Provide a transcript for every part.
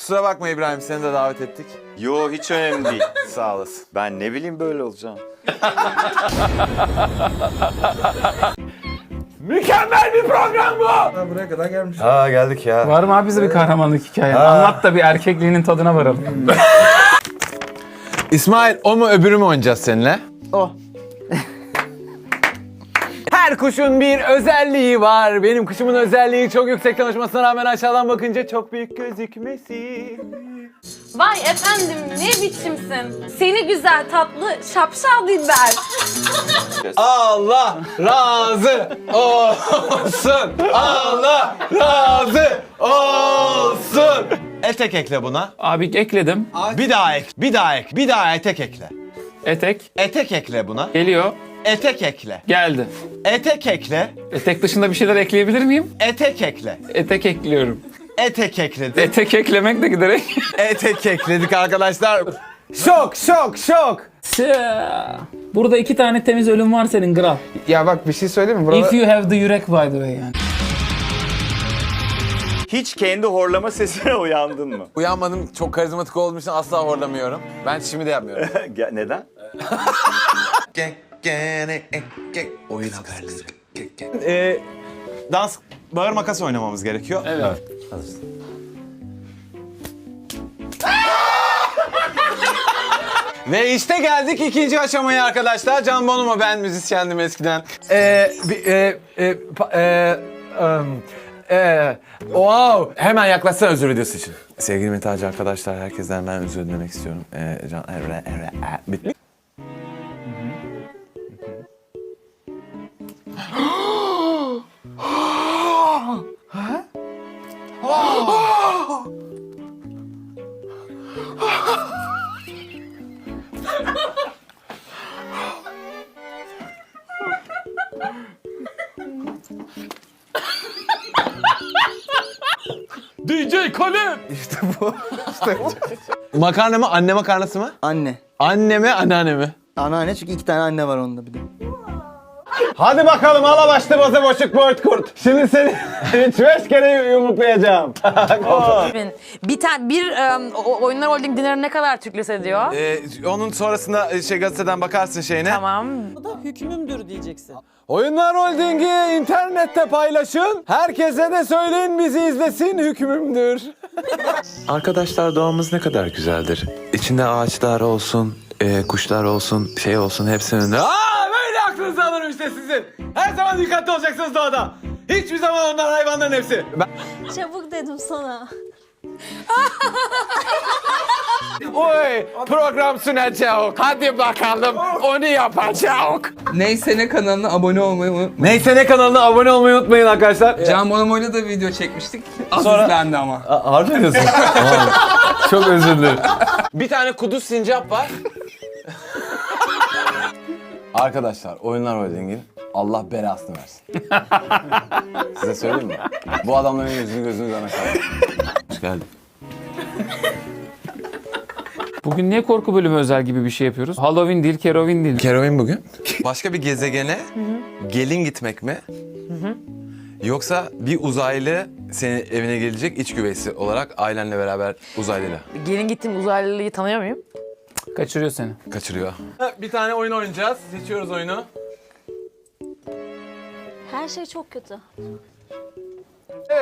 Kusura bakma İbrahim seni de davet ettik. Yo hiç önemli değil. Sağ olasın. Ben ne bileyim böyle olacağım. Mükemmel bir program bu. Ha, buraya kadar gelmiş. Ha geldik ya. Var mı abi bize bir kahramanlık hikaye? Anlat da bir erkekliğinin tadına varalım. İsmail o mu öbürü mü oynayacağız seninle? O. Her kuşun bir özelliği var. Benim kuşumun özelliği çok yüksekten uçmasına rağmen aşağıdan bakınca çok büyük gözükmesi. Vay efendim ne biçimsin? Seni güzel tatlı şapşal biber. Allah razı olsun. Allah razı olsun. Etek ekle buna. Abi ekledim. Bir daha ek, bir daha ek, bir daha etek ekle. Etek Etek ekle buna. geliyor. Etek ekle. Geldi. Etek ekle. Etek dışında bir şeyler ekleyebilir miyim? Etek ekle. Etek ekliyorum. Etek ekledi. Etek eklemek de giderek. Etek ekledik arkadaşlar. Şok, şok, şok. Burada iki tane temiz ölüm var senin Graf. Ya bak bir şey söyleyeyim mi? Burada... If you have the yürek by the way yani. Hiç kendi horlama sesine uyandın mı? Uyanmadım. Çok karizmatik olduğum için asla horlamıyorum. Ben şimdi de yapmıyorum. Ge- Neden? Oyun haberleri. Ee, dans, bağır makas oynamamız gerekiyor. Evet. Ve işte geldik ikinci aşamaya arkadaşlar. Can Bonomo ben müzisyendim eskiden. Ee, bi- e, e, pa- e, um, e, wow. Hemen yaklaşsana özür videosu için. Sevgili metalci arkadaşlar herkesten ben özür dilemek istiyorum. Ee, Can, evre, evre, e, bit- DJ Kalem. İşte bu. İşte bu. Makarna mı anne makarnası mı? Anne. Anne mi anneanne mi? Anneanne çünkü iki tane anne var onda bir de. Hadi bakalım ala başlı baza boşluk boğurt kurt. Şimdi seni 3-5 kere yumruklayacağım. Bir tane bir o- Oyunlar Holding dinarı ne kadar Türklüs ediyor? Ee, onun sonrasında e, şey gazeteden bakarsın şeyine. Tamam. Bu da hükmümdür diyeceksin. Oyunlar Holding'i internette paylaşın. Herkese de söyleyin bizi izlesin hükmümdür. Arkadaşlar doğamız ne kadar güzeldir. İçinde ağaçlar olsun, e, kuşlar olsun, şey olsun hepsinin... Aa böyle aklınızı alırım işte sizin. Her zaman dikkatli olacaksınız doğada. Hiçbir zaman onlar hayvanların hepsi. Ben... Çabuk dedim sana. Oy program sunacak. Hadi bakalım onu yapacak. Neyse ne kanalına abone olmayı unutmayın. Neyse ne kanalına abone olmayı unutmayın arkadaşlar. Can Bonomo'yla da video çekmiştik. Az izlendi ama. Harbi mi diyorsun? Çok özür dilerim. Bir tane kuduz sincap var. Arkadaşlar Oyunlar Holding'in Allah belasını versin. Size söyleyeyim mi? Bu adamların yüzünü gözünü görmek lazım. Hoş geldin. Bugün niye korku bölümü özel gibi bir şey yapıyoruz? Halloween değil, Kerovin değil. Kerovin bugün. Başka bir gezegene gelin gitmek mi? Yoksa bir uzaylı senin evine gelecek iç güveysi olarak ailenle beraber uzaylıyla Gelin gittiğim uzaylıyı tanıyor muyum? Kaçırıyor seni. kaçırıyor. Bir tane oyun oynayacağız. Seçiyoruz oyunu. Her şey çok kötü.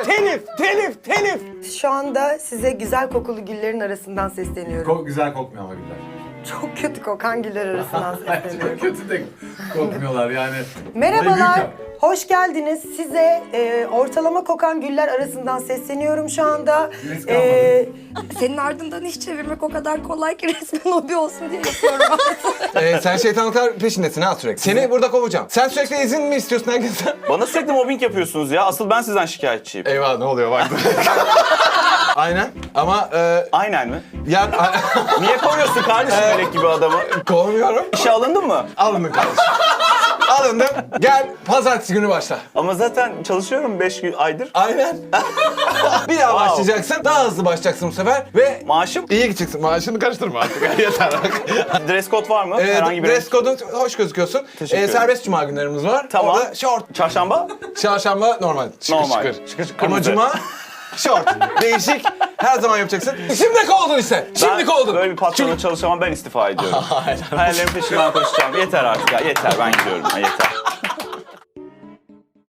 Telif, telif, telif. Şu anda size güzel kokulu güllerin arasından sesleniyorum. Ko- güzel kokmuyor ama güller. Çok kötü kokan güller arasından sesleniyorum. Kötü de kokmuyorlar yani. Merhabalar, hoş geldiniz. Size e, ortalama kokan güller arasından sesleniyorum şu anda. E, senin ardından iş çevirmek o kadar kolay ki resmen hobi olsun diye yapıyorum. Ee, sen şeytanlıklar peşindesin ha sürekli. Seni burada kovacağım. Sen sürekli izin mi istiyorsun herkesten? Bana sürekli mobbing yapıyorsunuz ya. Asıl ben sizden şikayetçiyim. Eyvah ne oluyor bak. Aynen ama e, Aynen mi? ya Niye koruyorsun kardeşim melek gibi adamı? kovmuyorum. İşe alındın mı? Alındım kardeşim. Alındım. Gel pazartesi günü başla. Ama zaten çalışıyorum 5 gün aydır. Aynen. bir daha başlayacaksın. Daha hızlı başlayacaksın bu sefer ve Maaşım? iyi gideceksin. Maaşını karıştırma artık. Yeter bak. Dress code var mı? Ee, Herhangi bir dress code'un hoş gözüküyorsun. Teşekkür Ee, ederim. serbest cuma günlerimiz var. Tamam. Orada short. Çarşamba? Çarşamba normal. Şıkır Normal. şıkır. Şıkır şıkır. Ama Kırmızı. cuma Şort. Değişik. Her zaman yapacaksın. Şimdi kovuldun işte. Şimdi Ben kovuldun. Böyle bir patronla çalışamam ben istifa ediyorum. Hayallerim peşinden koşacağım. Yeter artık ya yeter ben gidiyorum. Ha, yeter.